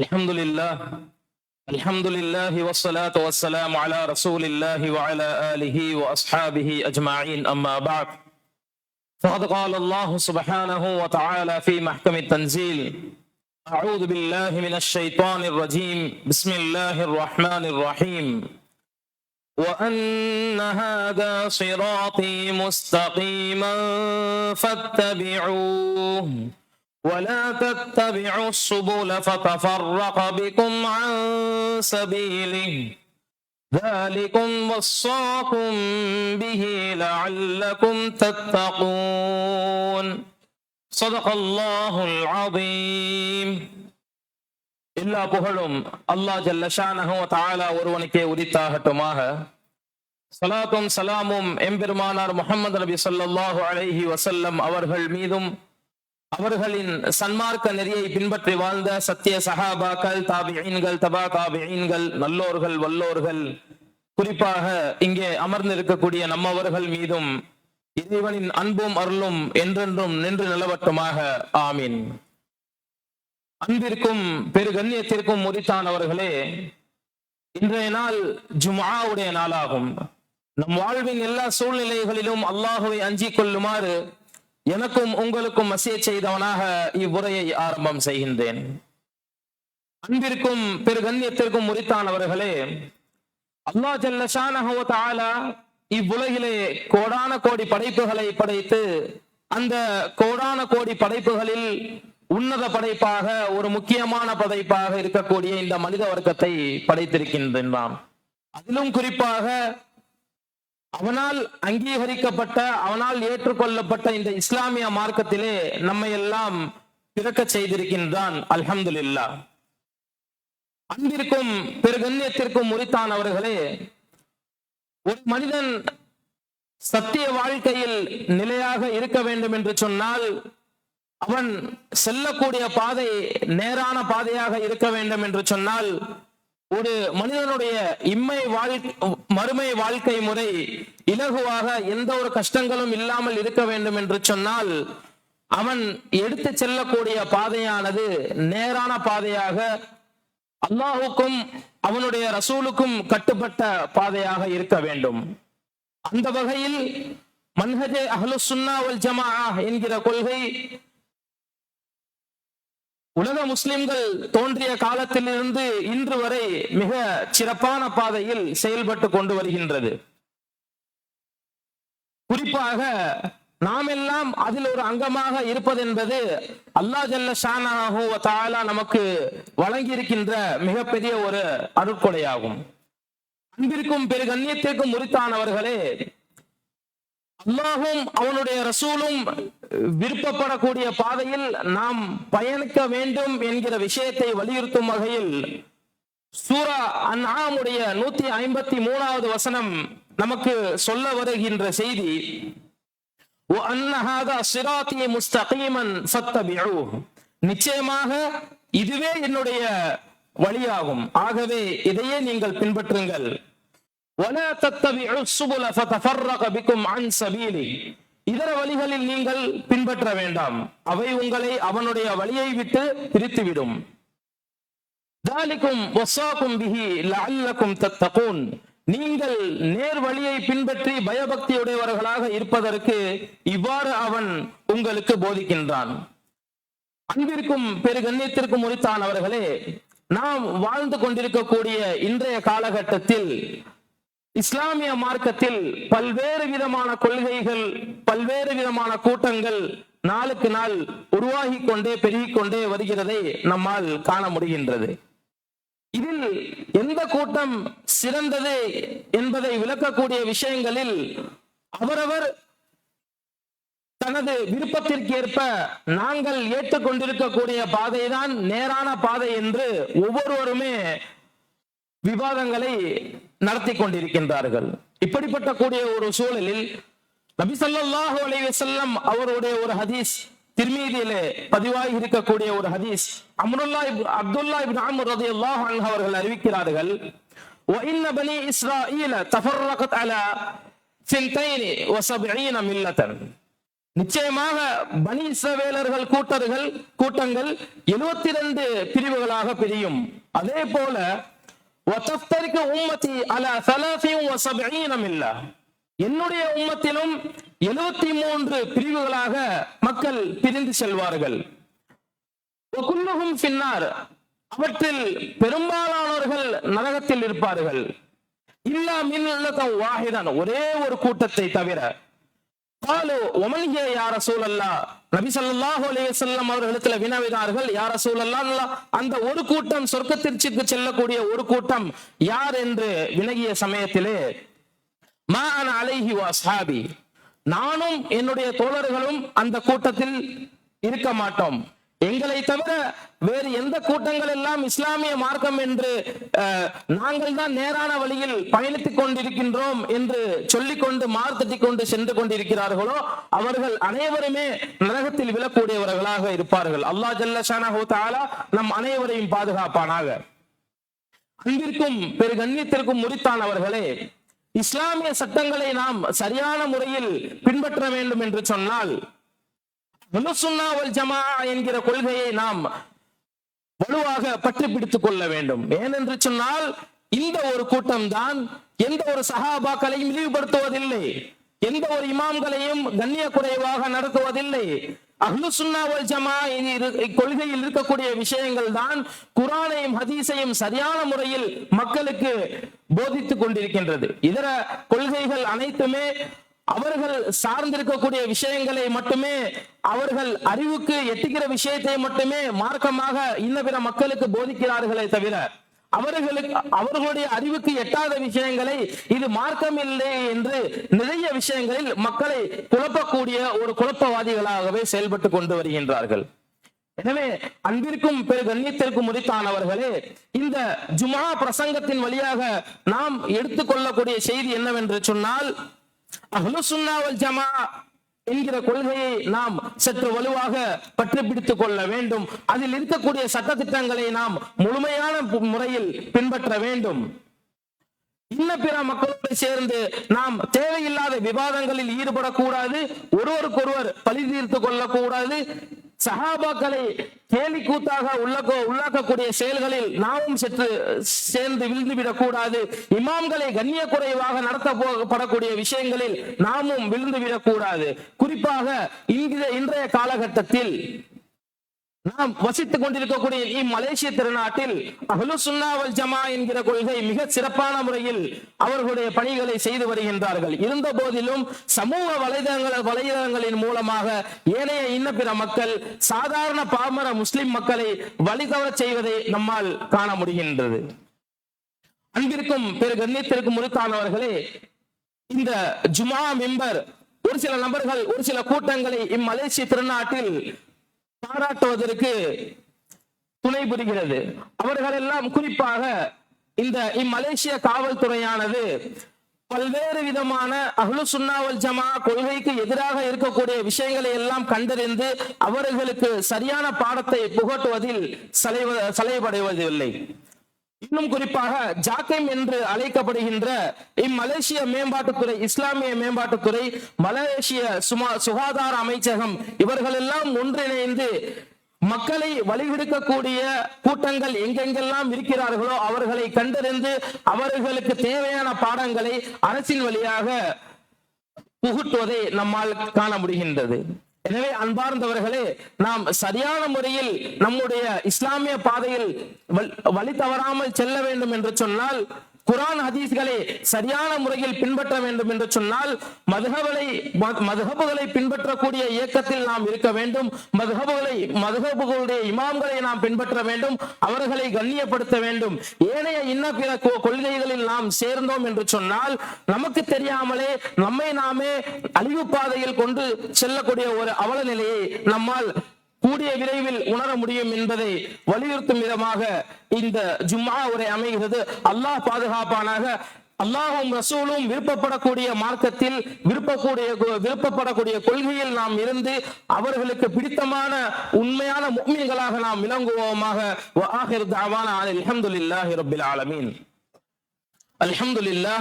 الحمد لله الحمد لله والصلاة والسلام على رسول الله وعلى آله وأصحابه أجمعين أما بعد فقد قال الله سبحانه وتعالى في محكم التنزيل أعوذ بالله من الشيطان الرجيم بسم الله الرحمن الرحيم وأن هذا صراطي مستقيما فاتبعوه ولا تتبعوا السبل فتفرق بكم عن سبيله ذلكم وصاكم به لعلكم تتقون صدق الله العظيم எல்லா புகழும் அல்லாஹ் ஜல்லஷானஹு வ தஆலா ஒருவனுக்கே உரித்தாகட்டுமாக சலாத்தும் சலாமும் எம்பெருமானார் முஹம்மது நபி ஸல்லல்லாஹு அலைஹி வஸல்லம் அவர்கள் மீதும் அவர்களின் சன்மார்க்க நெறியை பின்பற்றி வாழ்ந்த சத்திய சஹாபாக்கள் தாபியீன்கள் தபா தாபியீன்கள் நல்லோர்கள் வல்லோர்கள் குறிப்பாக இங்கே அமர்ந்திருக்கக்கூடிய நம்மவர்கள் மீதும் இறைவனின் அன்பும் அருளும் என்றென்றும் நின்று நிலவட்டுமாக. ஆமீன். அன்பிற்கும் பெருகண்ணியத்திற்கும் முறித்தானவர்களே இன்றைய நாள் ஜுமாவுடைய நாளாகும். நம் வாழ்வின் எல்லா சூழ்நிலைகளிலும் அல்லாஹுவை அஞ்சிக் கொள்ளுமாறு எனக்கும் உங்களுக்கும் மசிய செய்தவனாக இவ்வுரையை ஆரம்பம் செய்கின்றேன். அன்பிற்கும் பெருகண்ணியத்திற்கும் முறித்தானவர்களே அல்லாஹ் ஜல்லஷானஹு இவ்வுலகிலே கோடான கோடி படைப்புகளை படைத்து அந்த கோடான கோடி படைப்புகளில் உன்னத படைப்பாக ஒரு முக்கியமான படைப்பாக இருக்கக்கூடிய இந்த மனித வர்க்கத்தை படைத்திருக்கின்றான். அதிலும் குறிப்பாக அவனால் அங்கீகரிக்கப்பட்ட அவனால் ஏற்றுக்கொள்ளப்பட்ட இந்த இஸ்லாமிய மார்க்கத்திலே நம்மை எல்லாம் பிறக்க செய்திருக்கின்றான் அல்ஹம்துலில்லா அன்பிற்கும் பெருகண்ணியத்திற்கும் முறித்தானவர்களே ஒரு மனிதன் சத்திய வாழ்க்கையில் நிலையாக இருக்க வேண்டும் என்று சொன்னால் அவன் செல்லக்கூடிய பாதை நேரான பாதையாக இருக்க வேண்டும் என்று சொன்னால் ஒரு மனிதனுடைய இம்மை வாழ்க்கை மறுமை வாழ்க்கை முறை இலகுவாக எந்த ஒரு கஷ்டங்களும் இல்லாமல் இருக்க வேண்டும் என்று சொன்னால் அவன் எடுத்து செல்லக்கூடிய பாதையானது நேரான பாதையாக அல்லாஹுக்கும் அவனுடைய ரசூலுக்கும் கட்டுப்பட்ட பாதையாக இருக்க வேண்டும். அந்த வகையில் மன்ஹஜே அஹ்லு சுன்னா வல் ஜமா என்கிற கொள்கை உலக முஸ்லிம்கள் தோன்றிய காலத்திலிருந்து இன்று வரை மிக சிறப்பான பாதையில் செயல்பட்டு கொண்டு வருகின்றது. குறிப்பாக நாம் எல்லாம் அதில் ஒரு அங்கமாக இருப்பது என்பது அல்லா ஜல்ல ஷானாஹு தாலா நமக்கு வழங்கி இருக்கின்ற மிகப்பெரிய ஒரு அருட்கொடையாகும். அன்பிற்கும் பெரு கண்ணியத்திற்கும் உரித்தானவர்களே அல்லாஹும் அவனுடைய ரசூலும் விருப்பப்படக்கூடிய பாதையில் நாம் பயணிக்க வேண்டும் என்கிற விஷயத்தை வலியுறுத்தும் வகையில் சூரா அன்ஆமுடைய நூத்தி ஐம்பத்தி மூணாவது வசனம் நமக்கு சொல்ல வருகின்ற செய்தி நிச்சயமாக இதுவே என்னுடைய வழியாகும். ஆகவே இதையே நீங்கள் பின்பற்றுங்கள். ولا تتبعوا السبل فتفرق بكم عن سبيلي இதர வழிகளில் நீங்கள் பின்பற்ற வேண்டாம் அவை உங்களை அவனுடைய வழியை விட்டு பிரித்துவிடும் ذلكم وصاكم به لعلكم تتقون நீங்கள் நேர் வழியை பின்பற்றி பயபக்தியுடையவர்களாக இருப்பதற்கு இவ்வாறு அவன் உங்களுக்கு போதிக்கின்றான் அன்பிற்கும் பெரு கண்ணியத்திற்கும் உரித்தானவர்களே நாம் வாழ்ந்து கொண்டிருக்கக்கூடிய இன்றைய காலகட்டத்தில் இஸ்லாமிய மார்க்கத்தில் பல்வேறு விதமான கொள்கைகள் பல்வேறு விதமான கூட்டங்கள் நாளுக்கு நாள் உருவாகி கொண்டே பெருகிக் கொண்டே வருகிறதை நம்மால் காண முடிகின்றது. இதில் எந்த கூட்டம் சிறந்தது என்பதை விளக்கக்கூடிய விஷயங்களில் அவரவர் தனது விருப்பத்திற்கேற்ப நாங்கள் ஏற்றுக்கொண்டிருக்கக்கூடிய பாதைதான் நேரான பாதை என்று ஒவ்வொருவருமே விவாதங்களை நடத்தி கொண்டிருக்கின்றார்கள் இப்படிப்பட்ட கூடிய ஒரு சூழலில் நபி ஸல்லல்லாஹு அலைஹி வஸல்லம் அவருடைய ஒரு ஹதீஸ் திருமீதியிலே பதிவாகி இருக்கக்கூடிய ஒரு ஹதீஸ் அம்ருல்லா இப்னு அப்துல்லா இப்னு அம்ர் ரலியல்லாஹு அன்ஹு அவர்கள் அறிவிக்கிறார்கள் وإن بني إسرائيل تفرقت على ثنتين وسبعين ملة நிச்சயமாக பனி இஸ்ரவேலர்கள் கூட்டர்கள் கூட்டங்கள் எழுபத்தி ரெண்டு பிரிவுகளாக பிரியும் அதே போல வத்தஃப்தரிக்கு உம்மத்தி அல சலாசியும் வசபீனம் இல்ல என்னுடைய உம்மத்திலும் எழுபத்தி மூன்று பிரிவுகளாக மக்கள் பிரிந்து செல்வார்கள். பின்னார் அவற்றில் பெரும்பாலானவர்கள் நரகத்தில் இருப்பார்கள். இல்லா மின் வாஹிதான் ஒரே ஒரு கூட்டத்தை தவிர. காலு ஒமல்கிய யார சூழல்லா நபி ஸல்லல்லாஹு அலைஹி அவர்களிடத்துல வினவினார்கள் யார சூழல்லா அந்த ஒரு கூட்டம் சொர்க்கத்திற்கு செல்லக்கூடிய ஒரு கூட்டம் யார் என்று வினகிய சமயத்திலே மா அலைஹி வஸ்ஹாபி நானும் என்னுடைய தோழர்களும் அந்த கூட்டத்தில் இருக்க மாட்டோம். எங்களை தவிர வேறு எந்த கூட்டங்கள் எல்லாம் இஸ்லாமிய மார்க்கம் என்று அஹ், நாங்கள் தான் நேரான வழியில் பயணித்துக் கொண்டிருக்கின்றோம் என்று சொல்லிக்கொண்டு மார்த்தட்டி கொண்டு சென்று கொண்டிருக்கிறார்களோ அவர்கள் அனைவருமே நரகத்தில் விழக்கூடியவர்களாக இருப்பார்கள். அல்லா ஜல்ல தாலா நம் அனைவரையும் பாதுகாப்பானாக. அன்பிற்கும் பெரு கண்ணியத்திற்கும் முறித்தானவர்களே இஸ்லாமிய சட்டங்களை நாம் சரியான முறையில் பின்பற்ற வேண்டும் என்று சொன்னால் ஜமா என்கிற கொள்கையை நாம் வலுவாக பற்றி பிடித்துக் கொள்ள வேண்டும். ஏனென்று சொன்னால் இந்த ஒரு கூட்டம் தான் எந்த ஒரு சகாபாக்களையும் இழிவுபடுத்துவதில்லை. எந்த ஒரு இமாம்களையும் கண்ணிய குறைவாக நடத்துவதில்லை. அஹ்லு சுன்னா ஜமா இக்கொள்கையில் இருக்கக்கூடிய விஷயங்கள் தான் குரானையும் ஹதீஸையும் சரியான முறையில் மக்களுக்கு போதித்துக் கொண்டிருக்கின்றது. இதர கொள்கைகள் அனைத்துமே அவர்கள் சார்ந்திருக்கக்கூடிய விஷயங்களை மட்டுமே அவர்கள் அறிவுக்கு எட்டுகிற விஷயத்தை மட்டுமே மார்க்கமாக இன்ன பிற மக்களுக்கு போதிக்கிறார்களே தவிர அவர்களுக்கு அவர்களுடைய அறிவுக்கு எட்டாத விஷயங்களை இது மார்க்கம் இல்லை என்று நிறைய விஷயங்களில் மக்களை குழப்பக்கூடிய ஒரு குழப்பவாதிகளாகவே செயல்பட்டு கொண்டு வருகின்றார்கள். எனவே அன்பிற்கும் பெரு கண்ணியத்திற்கும் முறித்தானவர்களே இந்த ஜுமா பிரசங்கத்தின் வழியாக நாம் எடுத்துக்கொள்ளக்கூடிய செய்தி என்னவென்று சொன்னால் ஜமா என்கிற கொள்கையை நாம் சற்று வலுவாக பற்றி பிடித்துக் கொள்ள வேண்டும். அதில் இருக்கக்கூடிய சட்ட திட்டங்களை நாம் முழுமையான முறையில் பின்பற்ற வேண்டும். இன்ன பிற மக்களோடு சேர்ந்து நாம் தேவையில்லாத விவாதங்களில் ஈடுபடக்கூடாது. ஒருவருக்கொருவர் பழி தீர்த்து கொள்ளக்கூடாது. சஹாபாக்களை கேலி கூத்தாக உள்ளக்கோ உள்ளாக்கக்கூடிய செயல்களில் நாமும் சென்று சேர்ந்து விழுந்துவிடக் கூடாது இமாம்களை கண்ணிய குறைவாக நடத்தப்படக்கூடிய விஷயங்களில் நாமும் விழுந்துவிடக் கூடாது குறிப்பாக இன்றைய காலகட்டத்தில் நாம் வசித்துக் கொண்டிருக்கக்கூடிய இம்மலேசிய திருநாட்டில் அஹ்லு சுன்னா ஜமா என்கிற கொள்கை மிக சிறப்பான முறையில் அவர்களுடைய பணிகளை செய்து வருகின்றார்கள். இருந்த போதிலும் சமூக வலைதளங்கள் வலைதளங்களின் மூலமாக ஏனைய இன்ன பிற மக்கள் சாதாரண பாமர முஸ்லிம் மக்களை வழிதவறச் செய்வதை நம்மால் காண முடிகின்றது. அன்பிற்கும் பெரு கண்ணியத்திற்கும் முறுத்தானவர்களே இந்த ஜுமா மெம்பர் ஒரு சில நபர்கள் ஒரு சில கூட்டங்களை இம்மலேசிய திருநாட்டில் பாராட்டுவதற்கு துணை புரிகிறது. அவர்கள் எல்லாம் குறிப்பாக இந்த இம்மலேசிய காவல்துறையானது பல்வேறு விதமான அஹ்லு சுன்னாவல் ஜமா கொள்கைக்கு எதிராக இருக்கக்கூடிய விஷயங்களை எல்லாம் கண்டறிந்து அவர்களுக்கு சரியான பாடத்தை புகட்டுவதில் சலைவ சலைவடைவதில்லை இன்னும் குறிப்பாக ஜாக்கிம் என்று அழைக்கப்படுகின்ற இம்மலேசிய மேம்பாட்டுத்துறை இஸ்லாமிய மேம்பாட்டுத்துறை மலேசிய சுமா சுகாதார அமைச்சகம் இவர்களெல்லாம் ஒன்றிணைந்து மக்களை வழிவிடுக்கக்கூடிய கூட்டங்கள் எங்கெங்கெல்லாம் இருக்கிறார்களோ அவர்களை கண்டறிந்து அவர்களுக்கு தேவையான பாடங்களை அரசின் வழியாக புகுட்டுவதை நம்மால் காண முடிகின்றது. எனவே அன்பார்ந்தவர்களே நாம் சரியான முறையில் நம்முடைய இஸ்லாமிய பாதையில் வழி- வழி தவறாமல் செல்ல வேண்டும் என்று சொன்னால் குரான் ஹதீஸ்களை சரியான முறையில் பின்பற்ற வேண்டும் என்று சொன்னால் மதுகபலை மதுகபுகளை பின்பற்றக்கூடிய இயக்கத்தில் நாம் இருக்க வேண்டும். மதுகபுகளை மதுகபுகளுடைய இமாம்களை நாம் பின்பற்ற வேண்டும். அவர்களை கண்ணியப்படுத்த வேண்டும். ஏனைய இன்ன பிற கொள்கைகளில் நாம் சேர்ந்தோம் என்று சொன்னால் நமக்கு தெரியாமலே நம்மை நாமே அழிவு பாதையில் கொண்டு செல்லக்கூடிய ஒரு அவல நிலையை நம்மால் கூடிய விரைவில் உணர முடியும் என்பதை வலியுறுத்தும் விதமாக இந்த ஜும்மா உரை அமைகிறது. அல்லாஹ் பாதுகாப்பானாக. அல்லாஹும் ரசூலும் விருப்பப்படக்கூடிய மார்க்கத்தில் விருப்பக்கூடிய விருப்பப்படக்கூடிய கொள்கையில் நாம் இருந்து அவர்களுக்கு பிடித்தமான உண்மையான முக்மீன்களாக நாம் விளங்குவோமாக. அலமதுல்லாஹி ரபில் ஆலமீன். அலமதுல்லா